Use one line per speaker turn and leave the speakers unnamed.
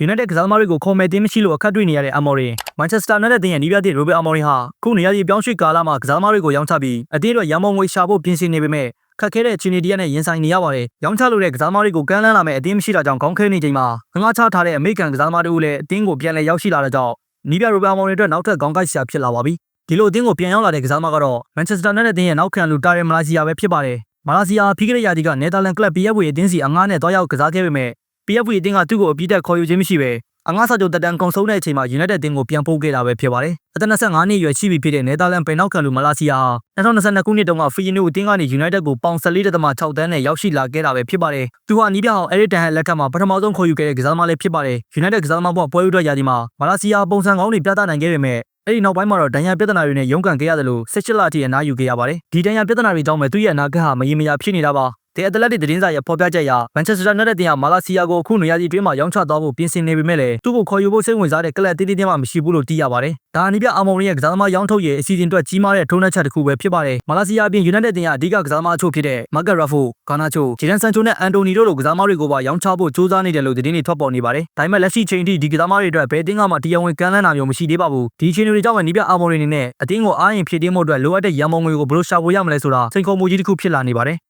United ကစားသမားတွေကိုခေါ်မဲ့တင်းမရှိလို့အခက်တွေ့နေရတဲ့ Amorim Manchester United တင်ရဲ့နီးပြတဲ့ Robert Amorim ဟာခုနေရာဒီပြောင်းရွှေ့ကာလမှာကစားသမားတွေကိုရောင်းချပြီးအတင်းအတွက်ရန်မုံငွေရှာဖို့ပြင်ဆင်နေပေမဲ့ခက်ခဲတဲ့အခြေအနေတရက်နဲ့ရင်ဆိုင်နေရပါတယ်။ရောင်းချလို့တဲ့ကစားသမားတွေကိုကမ်းလှမ်းလာမဲ့အတင်းမရှိတာကြောင့်ခေါင်းခဲနေချိန်မှာငငါးချထားတဲ့အမေရိကန်ကစားသမားတို့လည်းအတင်းကိုပြန်လည်ရောက်ရှိလာတဲ့ကြောင့်နီးပြ Robert Amorim အတွက်နောက်ထပ်ခေါင်းကိုက်ဆရာဖြစ်လာပါပြီ။ဒီလိုအတင်းကိုပြန်ရောက်လာတဲ့ကစားသမားကတော့ Manchester United တင်ရဲ့နောက်ခံလူတာရဲမလာစီယာပဲဖြစ်ပါတယ်။မလာစီယာဖီးကရယာဒီကနယ်သာလန်ကလပ် PFA အတင်းစီအငားနဲ့တွားရောက်ကစားခဲ့ပေမဲ့ PFA အတင်းကသူ့ကိုအပြစ်တက်ခေါ်ယူခြင်းမရှိပဲအငားစာချုပ်တက်တန်းကုန်ဆုံးတဲ့အချိန်မှာ United အတင်းကိုပြန်ပို့ခဲ့တာပဲဖြစ်ပါတယ်။အသက်25နှစ်အရွယ်ရှိပြီဖြစ်တဲ့နယ်သာလန်ပင်နောက်ခံလူမလာစီယာ2022ခုနှစ်တုန်းကဖီယနိုအတင်းကနေ United ကိုပေါင်14.6တန်းနဲ့ရောက်ရှိလာခဲ့တာပဲဖြစ်ပါတယ်။သူဟာနီးပြအောင် Eric Ten Hag လက်ထက်မှာပထမဆုံးခေါ်ယူခဲ့တဲ့ကစားသမားလေးဖြစ်ပါတယ်။ United ကစားသမားဘဝပွဲဥထွက်ရာဒီမှာမလာစီယာပုံစံကောင်းတွေပြသနိုင်ခဲ့ပေမဲ့အဲ့ဒီနောက်ပိုင်းမှာတော့ဒဏ်ရာပြဿနာတွေနဲ့ရုန်းကန်ခဲ့ရတယ်လို့16လအထိအနားယူခဲ့ရပါတယ်။ဒီဒဏ်ရာပြဿနာတွေကြောင့်ပဲသူ့ရဲ့အနာဂတ်ဟာမရေမရာဖြစ်နေတာပါ။ The Athletic သတင်းစာရဲ့ဖော်ပြချက်အရ Manchester United တင်ဟာမာလာစီယာကိုအခုနေရာစီတွင်းမှာရောင်းချသွားဖို့ပြင်ဆင်နေပေမဲ့လည်းသူ့ကိုခေါ်ယူဖို့စိတ်ဝင်စားတဲ့ကလပ်တီးတီးတင်းမှမရှိဘူးလို့သိရပါတယ်။ဒါအနိပြအာမော်ရီရဲ့ကစားသမားရောင်းထုတ်ရဲ့အစီအစဉ်အတွက်ကြီးမားတဲ့ထုံးနှက်ချက်တစ်ခုပဲဖြစ်ပါတယ်။မာလာစီယာအပြင် United တင်ရဲ့အဓိကကစားသမားအချို့ဖြစ်တဲ့ Marcus Rashford, Garnacho, Jadon Sancho နဲ့ Anthony တို့လိုကစားသမားတွေကိုပါရောင်းချဖို့စူးစမ်းနေတယ်လို့သတင်းတွေထွက်ပေါ်နေပါတယ်။ဒါပေမဲ့လက်ရှိချိန်ထိဒီကစားသမားတွေအတွက်ဘယ်တင်းကမှတရားဝင်ကမ်းလှမ်းတာမျိုးမရှိသေးပါဘူး။ဒီအချိန်တွေကြောင့်ပဲနီးပြအာမော်ရီအနေနဲ့အတင်းကိုအားရင်ဖြည့်တင်းမှုအတွက်လိုအပ်တဲ့ရန်ပုံငွေကိုဘယ်လိုရှာဖွေရမလဲဆိုတာစိန်ခေါ်မှုကြီးတစ်ခုဖြစ်လာနေပါတယ်။